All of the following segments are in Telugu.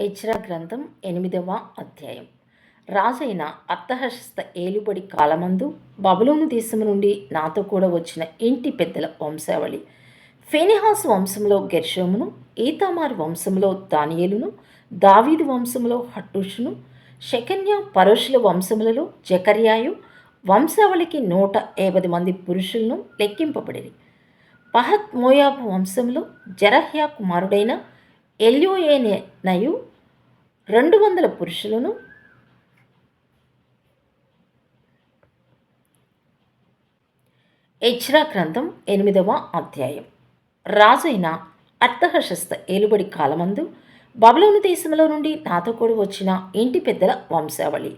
ఎజ్రా గ్రంథం ఎనిమిదవ అధ్యాయం. రాజైన అత్తహస్త ఏలుబడి కాలమందు బబులోను దేశము నుండి నాతో కూడా వచ్చిన ఇంటి పెద్దల వంశావళి. ఫెనిహాస్ వంశంలో గెర్షోమును ఈతామార్ వంశంలో దానియేలును దావీదు వంశంలో హట్టుషును శకన్య పరోషుల వంశములలో జకర్యాయు వంశావళికి నూట యాభై మంది పురుషులను లెక్కింపబడిరి. పహత్ మోయాబు వంశంలో జరహ్యా కుమారుడైన ఎల్యోయేనయు రెండు వందల పురుషులను. ఎచ్రా గ్రంథం ఎనిమిదవ అధ్యాయం. రాజైన అర్థహశస్త ఏలుబడి కాలమందు బబులోను దేశంలో నుండి నాతో కూడా వచ్చిన ఇంటి పెద్దల వంశావళి.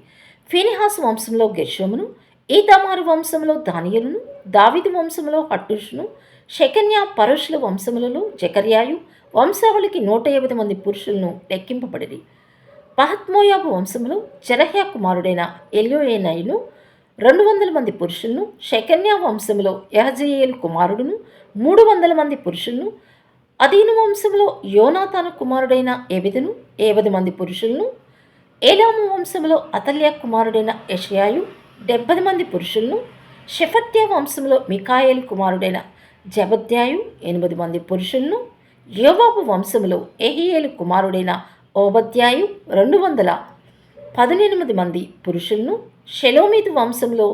ఫినిహాస్ వంశంలో గెర్షోమును ఈతామారు వంశంలో దానియలును దావిది వంశంలో హట్టుషును శకన్య పరుషుల వంశములలో జకర్యాయు వంశావళికి నూట యాభై మంది పురుషులను లెక్కింపబడిరి. పహత్మోయాబు వంశంలో చెరహ్యా కుమారుడైన ఎల్యోయేనయును రెండు వందల మంది పురుషులను శకన్యా వంశంలో యహజయేలు కుమారుడును మూడు వందల మంది పురుషులను అదీను వంశంలో యోనాతాను కుమారుడైన ఎబిదును ఏవది మంది పురుషులను ఏలాము వంశంలో అతల్య కుమారుడైన యషయాయు డెబ్బది మంది పురుషులను షెఫత్య వంశంలో మికాయేలు కుమారుడైన జబద్యాయు ఎనిమిది మంది పురుషులను యోబాబు వంశంలో ఎహియేలు కుమారుడైన ఓబత్యాయు రెండు వందల పదినెనిమిది మంది పురుషులను షెలోమీదు వంశంలో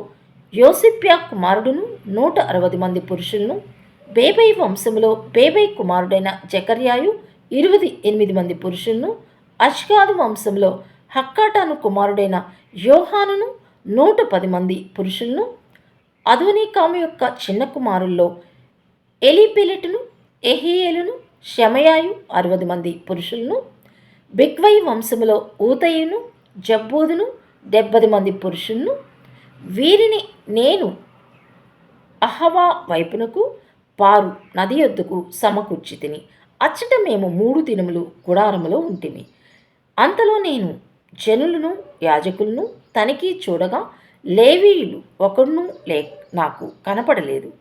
యోసిప్యా కుమారుడును నూట అరవై మంది పురుషులను బేబై వంశంలో బేబై కుమారుడైన జకర్యాయు ఇరవై ఎనిమిది మంది పురుషులను అష్గాదు వంశంలో హక్కాటాను కుమారుడైన యోహానును నూట పది మంది పురుషులను అధునీకాము యొక్క చిన్న కుమారుల్లో ఎలిపిలెటును ఎహియేలును షమయాయు అరవది మంది పురుషులను బిగ్వై వంశములో ఊతయును జబ్బూదును డెబ్బది మంది పురుషులను. వీరిని నేను అహవా వైపునకు పారు నది యొద్దకు సమకూర్చి తిని అచ్చట మేము మూడు దినములు గుడారములో ఉంటిమి. అంతలో నేను జనులను యాజకులను తనిఖీ చూడగా లేవీయులు ఒకడును లే నాకు కనపడలేదు.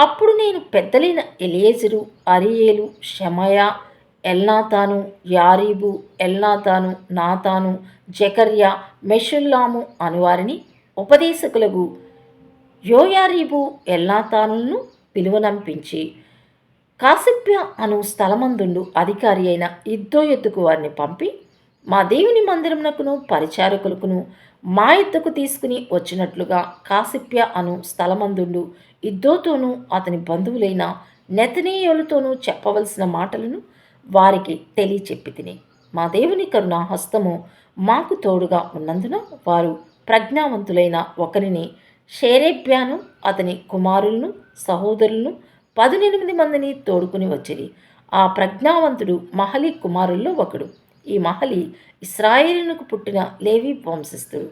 అప్పుడు నేను పెద్దలైన ఎలియేజరు అరియేలు షమయ ఎల్నాతాను యారీబు ఎల్నాతాను నాతాను జకర్య మెషుల్లాము అనువారిని ఉపదేశకులకు యోయారీబు ఎల్నాతానులను పిలువనంపించి కాసిప్య అను స్థలమందుండు అధికారి అయిన ఇద్దోయత్తుకు వారిని పంపి మా దేవుని మందిరమునకును పరిచారకులకును మా ఎత్తుకు తీసుకుని వచ్చినట్లుగా కాసిప్య అను స్థలమందుండు. ఇద్దోతోనూ అతని బంధువులైన నెతనీయులతోనూ చెప్పవలసిన మాటలను వారికి తెలియచెప్పి తిని మా దేవుని కరుణ హస్తము మాకు తోడుగా ఉన్నందున వారు ప్రజ్ఞావంతులైన ఒకరిని షేరేబ్యాను అతని కుమారులను సహోదరులను పదునెనిమిది మందిని తోడుకుని వచ్చిరి. ఆ ప్రజ్ఞావంతుడు మహలి కుమారుల్లో ఒకడు. ఈ మహలి ఇస్రాయేలునకు పుట్టిన లేవి వంశస్థుడు.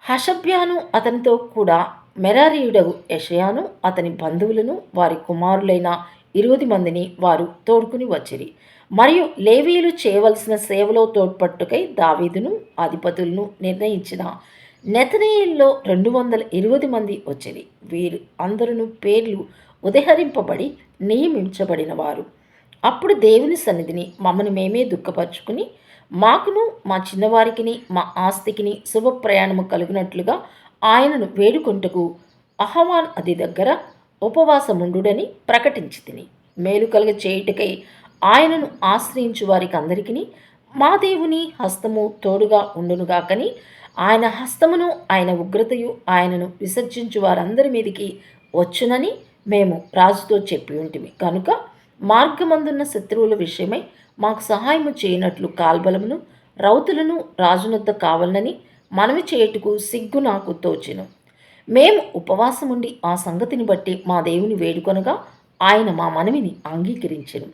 హషబ్యాను అతనితో కూడా మెరారీయుడగు యషయాను అతని బంధువులను వారి కుమారులైన ఇరువది మందిని వారు తోడుకుని వచ్చిరి. మరియు లేవీయులు చేయవలసిన సేవలో తోడ్పట్టుకై దావీదును అధిపతులను నిర్ణయించిన నెతనీయుల్లో రెండు వందల ఇరవై మంది వచ్చిరి. వీరు అందరూ పేర్లు ఉదహరింపబడి నియమించబడిన వారు అప్పుడు దేవుని సన్నిధిని మమ్మను మేమే దుఃఖపరుచుకుని మాకును మా చిన్నవారికిని మా ఆస్తికిని శుభ ప్రయాణము కలిగినట్లుగా ఆయనను వేడుకొంటకు అహవాన్ అది దగ్గర ఉపవాసముండుడని ప్రకటించి తిని మేలు కలుగ చేయుటకై ఆయనను ఆశ్రయించు వారికి అందరికీ మా దేవుని హస్తము తోడుగా ఉండునుగాకని ఆయన హస్తమును ఆయన ఉగ్రతయు ఆయనను విసర్జించు వారందరి మీదికి వచ్చునని మేము రాజుతో చెప్పి ఉంటిమి కనుక మార్గమందున్న శత్రువుల విషయమై మాకు సహాయము చేయనట్లు కాల్బలమును రౌతులను రాజునొద్ద కావాలని మనవి చేయుటకు సిగ్గు నాకు తోచెను. మేము ఉపవాసముండి ఆ సంగతిని బట్టి మా దేవుని వేడుకొనగా ఆయన మా మనవిని అంగీకరించెను.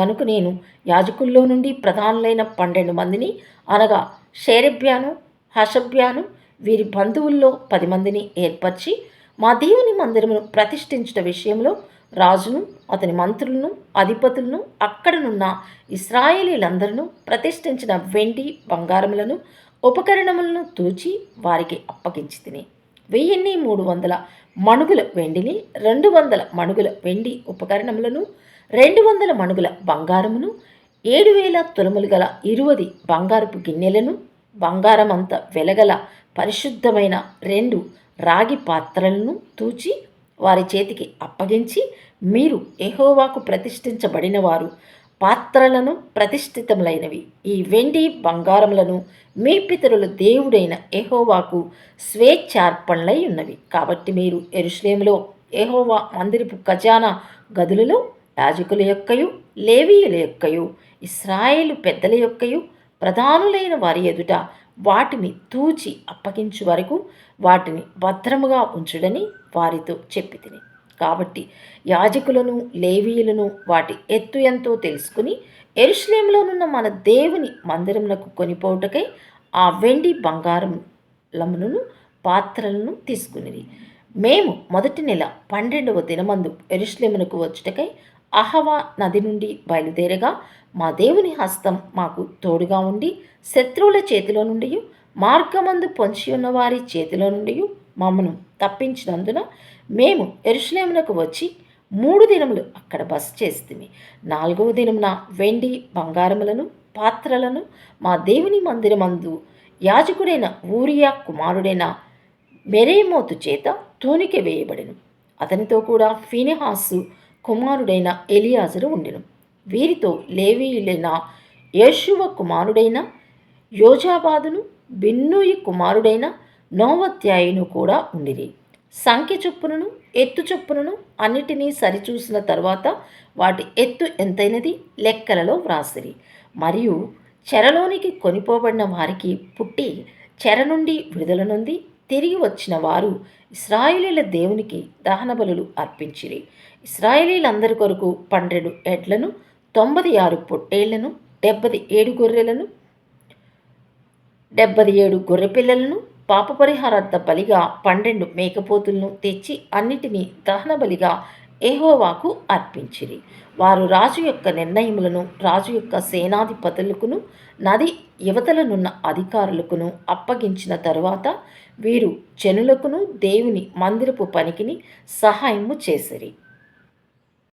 గనుక నేను యాజకుల్లో నుండి ప్రధానులైన పన్నెండు మందిని అనగా షేరభ్యాను హషభ్యాను వీరి బంధువుల్లో పది మందిని ఏర్పరిచి మా దేవుని మందిరమును ప్రతిష్ఠించుట విషయంలో రాజును అతని మంత్రులను అధిపతులను అక్కడనున్న ఇస్రాయేలీలందరూ ప్రతిష్ఠించిన వెండి బంగారములను ఉపకరణములను తూచి వారికి అప్పగించి తిని వెయ్యిన్ని మూడు వందల మణుగుల వెండిని రెండు వందల మణుగుల వెండి ఉపకరణములను రెండు వందల మణుగుల బంగారమును ఏడు వేల తులములు గల ఇరువది బంగారపు గిన్నెలను బంగారమంత వెలగల పరిశుద్ధమైన రెండు రాగి పాత్రలను తూచి వారి చేతికి అప్పగించి మీరు ఎహోవాకు ప్రతిష్ఠించబడిన వారు పాత్రలను ప్రతిష్ఠితములైనవి. ఈ వెండి బంగారములను మీ పితరుల దేవుడైన ఎహోవాకు స్వేచ్ఛార్పణలై ఉన్నవి. కాబట్టి మీరు ఎరుశ్లేములో ఎహోవా మందిరపు ఖజానా గదులలో యాజకుల యొక్కయు లేవీయుల యొక్కయు ఇస్రాయేలు పెద్దల యొక్కయు ప్రధానులైన వారి ఎదుట వాటిని తూచి అప్పగించు వరకు వాటిని భద్రముగా ఉంచుడని వారితో చెప్పి తిని. కాబట్టి యాజకులను లేవీయులను వాటి ఎత్తు ఎంతో తెలుసుకుని ఎరుశ్లేంలోనున్న మన దేవుని మందిరమునకు కొనిపోవుటకై ఆ వెండి బంగారములను పాత్రలను తీసుకునిది మేము మొదటి నెల పన్నెండవ దినమందు ఎరుశ్లేమునకు వచ్చుటకై అహవా నది నుండి బయలుదేరగా మా దేవుని హస్తం మాకు తోడుగా ఉండి శత్రువుల చేతిలో నుండి మార్గమందు పొంచి ఉన్న వారి చేతిలో నుండి మమ్మను తప్పించినందున మేము ఎరుషులేమునకు వచ్చి మూడు దినములు అక్కడ బస చేస్తుంది నాలుగవ దినమున వెండి బంగారములను పాత్రలను మా దేవుని మందిరమందు యాజకుడైన ఊరియా కుమారుడైన మెరేమోతు చేత తూనిక వేయబడెను. అతనితో కూడా ఫినిహాసు కుమారుడైన ఎలియాజరు ఉండెను. వీరితో లేవీయులైన యేషువ కుమారుడైన యోజాబాదును బిన్నూయి కుమారుడైన నోవత్యాయును కూడా ఉండిరి. సంఖ్య చొప్పునను ఎత్తు చొప్పునను అన్నిటినీ సరిచూసిన తర్వాత వాటి ఎత్తు ఎంతైనది లెక్కలలో వ్రాసిరి. మరియు చెరలోనికి కొనిపోబడిన వారికి పుట్టి చెర నుండి విడుదల నుండి తిరిగి వచ్చిన వారు ఇస్రాయేలీల దేవునికి దహన బలులు అర్పించిరి. ఇస్రాయేలీలందరి కొరకు పన్నెండు ఎడ్లను తొంభై ఆరు పొట్టేళ్ళను డెబ్బది ఏడు గొర్రెలను డెబ్బది ఏడు గొర్రె పిల్లలను పాప పరిహారార్థ బలిగా పన్నెండు మేకపోతులను తెచ్చి అన్నిటినీ దహన బలిగా ఏహోవాకు అర్పించిరి. వారు రాజు యొక్క నిర్ణయములను రాజు యొక్క సేనాధిపతులకును నది యువతలనున్న అధికారులకును అప్పగించిన తరువాత వీరు జనులకును దేవుని మందిరపు పనికిని సహాయము చేసిరి.